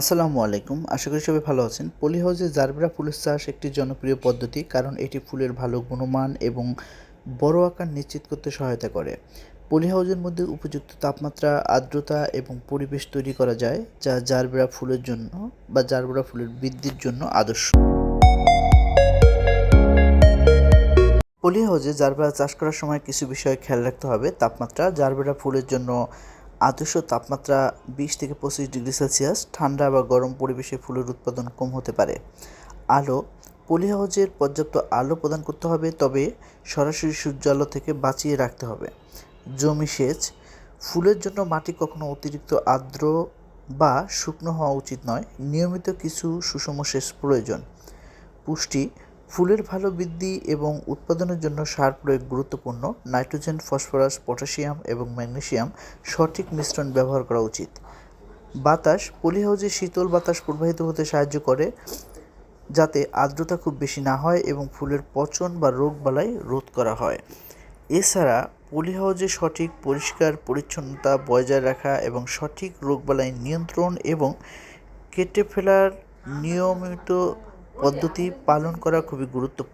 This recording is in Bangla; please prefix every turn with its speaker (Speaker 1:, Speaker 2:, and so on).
Speaker 1: আসসালামু আলাইকুম। আশা করি সবাই ভালো আছেন। পলি হাউসে জারবেরা ফুলের চাষ একটি জনপ্রিয় পদ্ধতি কারণ এটি ফুলের ভালো গুণমান এবং বড় আকার নিশ্চিত করতে সহায়তা করে। পলি হাউসের মধ্যে উপযুক্ত তাপমাত্রা, আর্দ্রতা এবং পরিবেশ তৈরি করা যায়, যা জারবেরা ফুলের জন্য বা জারবেরা ফুলের বৃদ্ধির জন্য আদর্শ। পলি হাউসে জারবেরা চাষ করার সময় কিছু বিষয় খেয়াল রাখতে হবে। তাপমাত্রা জারবেরা ফুলের জন্য আদর্শ তাপমাত্রা বিশ থেকে পঁচিশ ডিগ্রি সেলসিয়াস, ঠান্ডা বা গরম পরিবেশে ফুলের উৎপাদন কম হতে পারে। আলো পলি হাউসের পর্যাপ্ত আলো প্রদান করতে হবে, তবে সরাসরি সূর্য আলো থেকে বাঁচিয়ে রাখতে হবে। জমি সেচ, ফুলের জন্য মাটি কখনো অতিরিক্ত আর্দ্র বা শুকনো হওয়া উচিত নয়, নিয়মিত কিছু সুষম সেচ প্রয়োজন। পুষ্টি ফুলের ভালো বৃদ্ধি এবং উৎপাদনের জন্য সার প্রয়োগ গুরুত্বপূর্ণ। নাইট্রোজেন, ফসফরাস, পটাশিয়াম এবং ম্যাগনেসিয়াম সঠিক মিশ্রণ ব্যবহার করা উচিত। বাতাস পলি হাউসে শীতল বাতাস প্রবাহিত হতে সাহায্য করে, যাতে আর্দ্রতা খুব বেশি না হয় এবং ফুলের পচন বা রোগবালাই রোধ করা হয়। এছাড়া পলি হাউসে সঠিক পরিষ্কার পরিচ্ছন্নতা বজায় রাখা এবং সঠিক রোগবালাই নিয়ন্ত্রণ এবং কেটে ফেলার নিয়মিত পদ্ধতি পালন করা খুবই গুরুত্বপূর্ণ।